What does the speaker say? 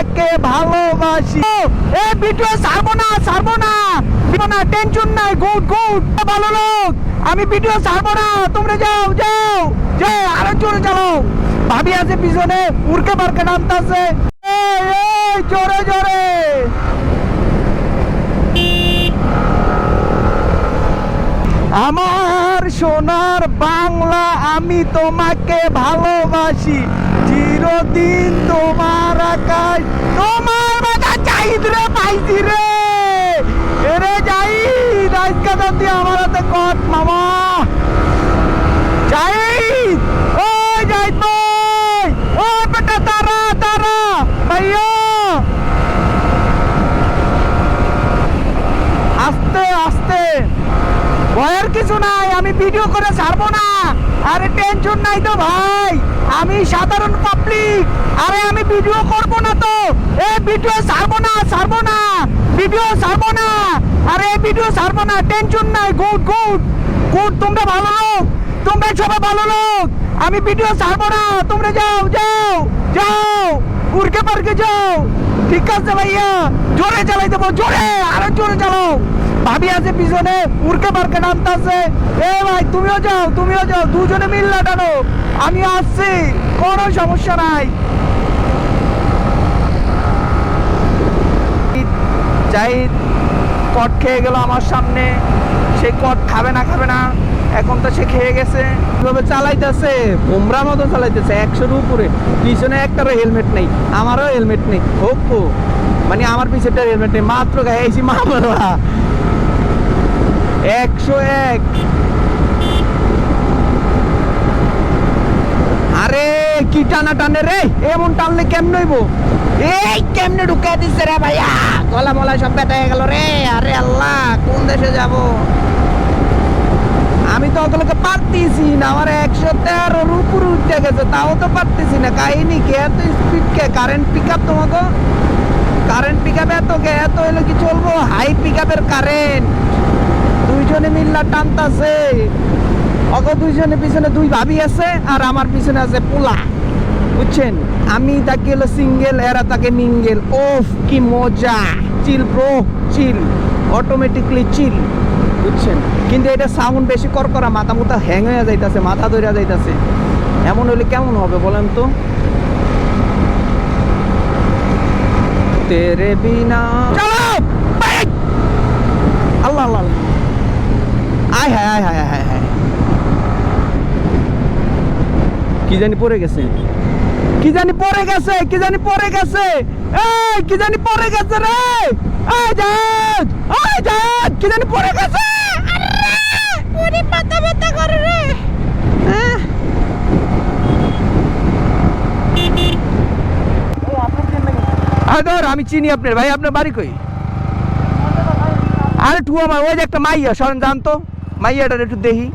তোমাকে ভালোবাসি। এ ভিডিও ছাড়বো না ছাড়বো না। না টেনশন নাই গুড গুড ভালো লোক, আমি ভিডিও ছাড়বো না। তোমরা যাও যাও যে আরও জোরে চালাও। ভাবি আছে পিছনে, উড়কে পারকে নামতাছে। জোরে জোরে আমার সোনার বাংলা আমি তোমাকে ভালোবাসি। চিরদিন তোমার আকাশ তোমার চাইদ রে পাইছি রে এরে যাই রাজকা দাদি আমার হাতে কট মামা জাহিদ ওই জাহিদ ভাই ও বেটা তারা তারা ভাইয়া আস্তে আস্তে ভয়ের কিছু নাই, আমি ভিডিও করে ছাড়বো না। আরে টেনশন নাই তো ভাই, আমি সাধারণ পাবলিক আরে আমি ভিডিও করব না তো। এ ভিডিও ছাড়বো না ছাড়বো না। ভিডিও ছাড়বো না। আরে ভিডিও ছাড়বো না টেনশন নাই গুড গুড গুড তোমরা ভালো লোক, তোমরা সবাই ভালো লোক। আমি ভিডিও ছাড়বো না, তোমরা যাও যাও যাও। উড়কে পারকে যাও। ঠিক আছে ভাইয়া, জোরে চালাই দেবো, জোরে, আরও জোরে চালাও। ভাবি আছে পিছনে, উড়কে পারকে নামতাছে। এ ভাই, তুমিও যাও তুমিও যাও, দুজনে আমি আসছি, কোনো সমস্যা নাই। কট খেয়ে গেল আমার সামনে। সে কট খাবে না খাবে না। এখন তো সে খেয়ে গেছে। কীভাবে চালাইতেছে? বোমরা মতো চালাইতেছে, একশোর উপরে। পিছনে একটারও হেলমেট নেই, আমারও হেলমেট নেই। হোক মানে আমার পিছনটার হেলমেট নেই, মাত্র গাইছি মামলা একশো এক। আরে, কি টানা টানে রে? এমন টানলে কেমন হইব? এই কেমনে ঢুকে দিচ্ছে রে ভাইয়া? গলা মলা সব ব্যথা হয়ে গেল রে। আরে আল্লাহ, কোন দেশে যাব? আমি তো ওগুলোকে পারতেছি না। আমার একশো তেরোর উপরে উঠে গেছে, তাও তো পারতেছি না। কাহিনী কে? এত স্পিড কে? কারেন্ট পিক আপ তোমাকে? কারেন্ট পিক আপ এত কে এত হলে কি চলবো? হাই পিক আপের কারেন্ট দুইজনে মিল্লা টানতাছে। অগ দুইজনে পিছনে দুই ভাবি আছে আর আমার পিছনে আছে পোলা। বুঝছেন? আমি তাকে হলো সিঙ্গেল এরা তাকে মিঙ্গেল ওফ, কি মজা। চিল প্রো চিল অটোমেটিকলি চিল বুঝছেন? কিন্তু এটা সাউন্ড বেশি করকরা মাথা মুথা হ্যাং হয়ে যাইতাছে, মাথা ধরে যাইতাছে। এমন হলে কেমন হবে বলেন তো? তেরে বিনা আল্লাহ আল্লাহ। হায় হায় হায় হায় কি জানি পড়ে গেছে? কি জানি পড়ে গেছে কি জানি পড়ে গেছে? এই কি জানি পড়ে গেছে রে? এই এই কি জানি পড়ে গেছে? আরে ওরে পাতা ব্যথা করে রে। হ্যাঁ। আদর আমি চিনি আপনার। ভাই আপনার বাড়ি কই? আরে টু আমার ওই যে একটা মাইয়া সরেন জানতো মাইয়াটার একটু দেখি